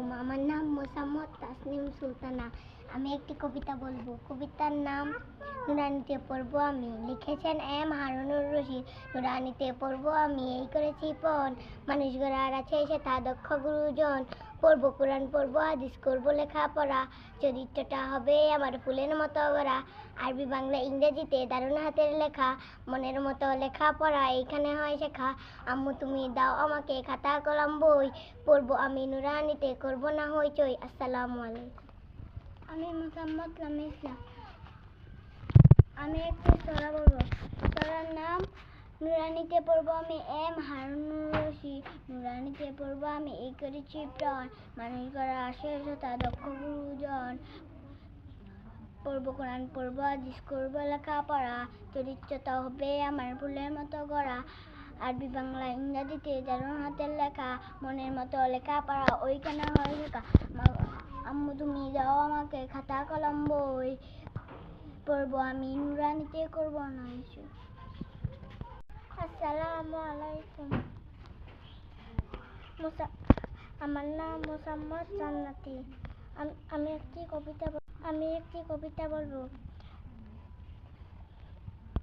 আমার নাম মোসাম্মদ তাসনিম সুলতানা। আমি একটি কবিতা বলব। কবিতার নাম, নুরানিতে পড়ব আমি। লিখেছেন এম হারুনুর রশিদ। নুরানিতে পড়ব আমি। এই করেছি পণ। মানুষ গড়ার আছে সে তা দক্ষ গুরুজন। পড়ব, কোরআন পড়ব, হাদিস করব, লেখাপড়া, চরিত্রটা হবে আমার ফুলের মতো ভরা। আরবি বাংলা ইংরেজিতে দারুণ হাতের লেখা, মনের মতো লেখাপড়া এইখানে হয় শেখা। আম্মু তুমি দাও আমাকে খাতা কলম বই, পড়ব আমি নুরানিতে, করব না হইচই আসসালামু আলাইকুম। আমি ইসলাম আমি একটি সোরা বলব। সোরার নাম, নুরানিতে পড়ব আমি এম রশিদ নুরানিতে পড়ব আমি এই করেছি প্রাণ। মানুষ করা আসে তা দক্ষ গুরুজন পড়ব, কোরআন পড়ব, হাদিস করব, লেখাপড়া চরিত্রটা হবে আমার ফুলের মতো গড়া আরবি, বাংলা, ইংরাজিতে দারুণ হাতের লেখা, মনের মতো লেখাপড়া, ওইখানে হয় লেখা। আম্মু, তুমি দাও আমাকে খাতা, কলম, বই পড়ব। আমি নুরানিতে করব না আসসালামু আলাইকুম। আমার নাম মোসাম্মদ জান্নাতি। আমি একটি কবিতা আমি একটি কবিতা বলব।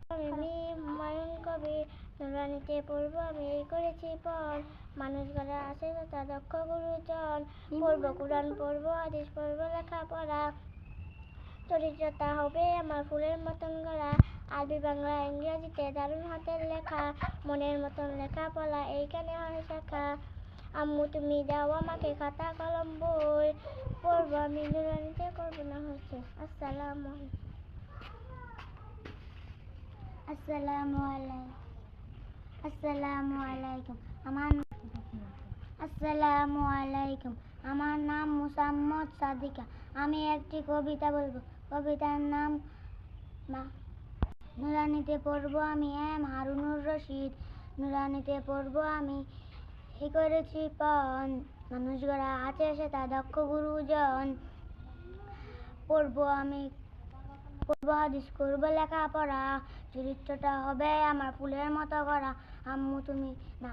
আমি হুমায়ুন কবি নুরানিতে পড়ব, আমি এই করেছি পর। মানুষ গড়া আছে তা দক্ষ গুরুজন। পড়ব, কোরআন পড়ব, হাদিস পড়ব লেখাপড়া চরিত্রটা হবে আমার ফুলের মতন গড়া। আরবি, বাংলা, ইংরেজিতে দারুণ হাতের লেখা। মনের মতন লেখা পড়া, এইখানে হয় শেখা। আম্মু, তুমি দাও আমাকে খাতা, কলম, বই পড়ব, আমি নুরানিতে করব না হচ্ছে। আসসালামু আসসালামু আলাইকুম। আমার নাম মুসাম্মদ সাদিকা। আমি একটি কবিতা বলব। কবিতার নাম মা- নুরানিতে পড়ব আমি এম হারুনুর রশিদ। নুরানিতে পড়ব আমি ই করেছি পণ। মানুষ গড়া আছে সে তা দক্ষ গুরুজন। পড়ব আমি, পড়ব হাদিস, করব লেখাপড়া। চরিত্রটা হবে আমার ফুলের মতো করা আম্মু তুমি না,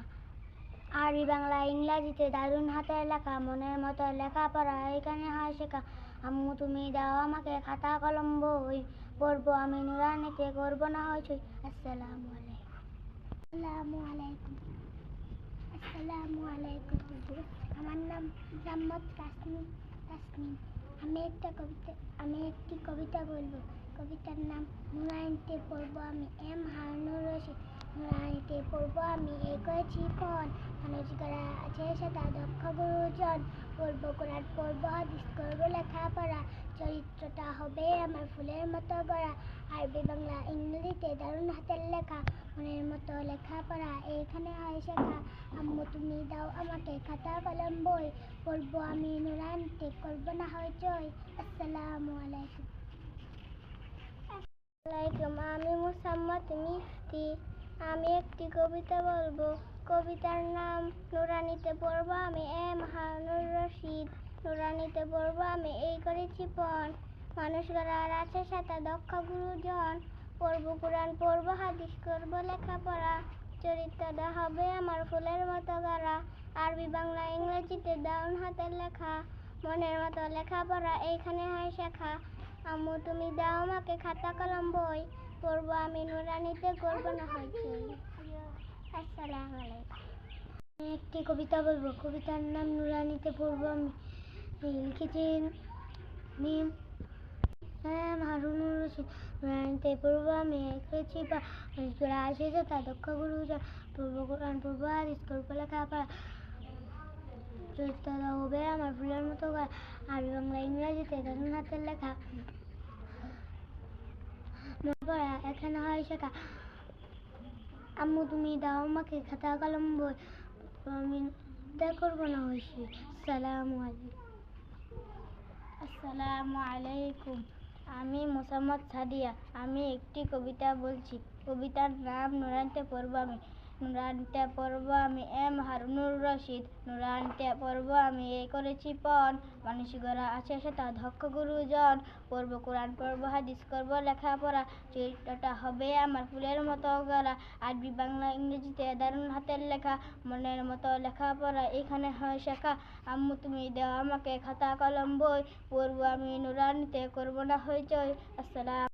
আরবি বাংলা, ইংরাজিতে দারুণ হাতের লেখা, মনের মতো লেখাপড়া, এখানে হয় শেখা। আম্মু তুমি দাও আমাকে খাতা, কলম, বই। পড়ব আমি নুরানিতে, করব না হইচই আসসালামু আলাইকুম। আসসালামু আলাইকুম। আসসালামু আলাইকুম আমার নাম মোহাম্মদ তাসমিন তাসমিন। আমি একটা কবিতা, আমি একটি কবিতা বলব। কবিতার নাম নুরানিতে পড়ব আমি এম হারুনুর রশিদ। নুরানিতে পড়ব আমি এই করেছি পণ মানুষ করা আছে সেটা দক্ষ গুরুজন। পড়ব কোরআন, পড়ব হাদিস, করব লেখাপড়া। চরিত্রটা হবে আমার ফুলের মতো গড়া। আরবি বাংলা, ইংরেজিতে দারুণ হাতের লেখা, মনের মতো লেখাপড়া এইখানে হয় শেখা। আম্মু, তুমি দাও আমাকে খাতা কলম বই পড়ব আমি নুরানিতে করব না হইচই আসসালামু আলাইকুম। আসসালামাইকুম আমি মুসাম্মদ মিস্তি আমি একটি কবিতা বলব। কবিতার নাম নুরানিতে পড়ব আমি, এম হারুনুর রশিদ। নুরানিতে পড়ব, আমি এই করেছি, পণ। মানুষ গড়ার আছে সাথে দক্ষ গুরুজন। পড়ব, কোরআন পড়ব, হাদিস করব, লেখাপড়া। চরিত্রটা হবে আমার ফুলের মতো গাড়া। আরবি, বাংলা, ইংরেজিতে দারুণ হাতের লেখা। মনের মতো লেখাপড়া এইখানে হয় শেখা। আম্মু, তুমি দাও আমাকে খাতা কলম বই। পড়ব আমি নুরানিতে করব না হয়েছে আসসালামু আলাইকুম। একটি কবিতা বলব। কবিতার নাম নুরানিতে পড়ব আমি। এই লিখেছি মিম হারুনুর বা তা দক্ষ গুরু পড়ব কোরআন পড়ব হাদিস করব লেখাপড়া চরিত্রটা হবে আমার ফুলের মতো আরবি, বাংলা, ইংরেজিতে দারুণ হাতের লেখা। পড়া, এখানে হয় শেখা, আম্মু, তুমি দাও আমাকে খাতা, কলম, বই। করব না হয়েছি আসসালামু আলাইকুম। আসসালামু আলাইকুম। আমি মোসাম্মদ সাদিয়া। আমি একটি কবিতা বলছি। কবিতার নাম নুরানিতে পড়ব আমি নুরানিতে পর্ব আমি এম হারুনুর রশিদ। নুরানিতে পর্ব আমি এ করেছি পণ। মানুষ গড়া আছে সেটা ধক্ষ গুরুজন। পড়ব কোরআন, পড়ব হাদিস, করব লেখাপড়া। চরিত্রটা হবে আমার ফুলের মতো গড়া। আরবি, বাংলা, ইংরেজিতে দারুণ হাতের লেখা। মনের মতো লেখাপড়া এখানে হয় শেখা। আম্মু, তুমি দাও আমাকে খাতা, কলম, বই। পড়ব আমি নুরানিতে করব না হইচই। আসসালাম।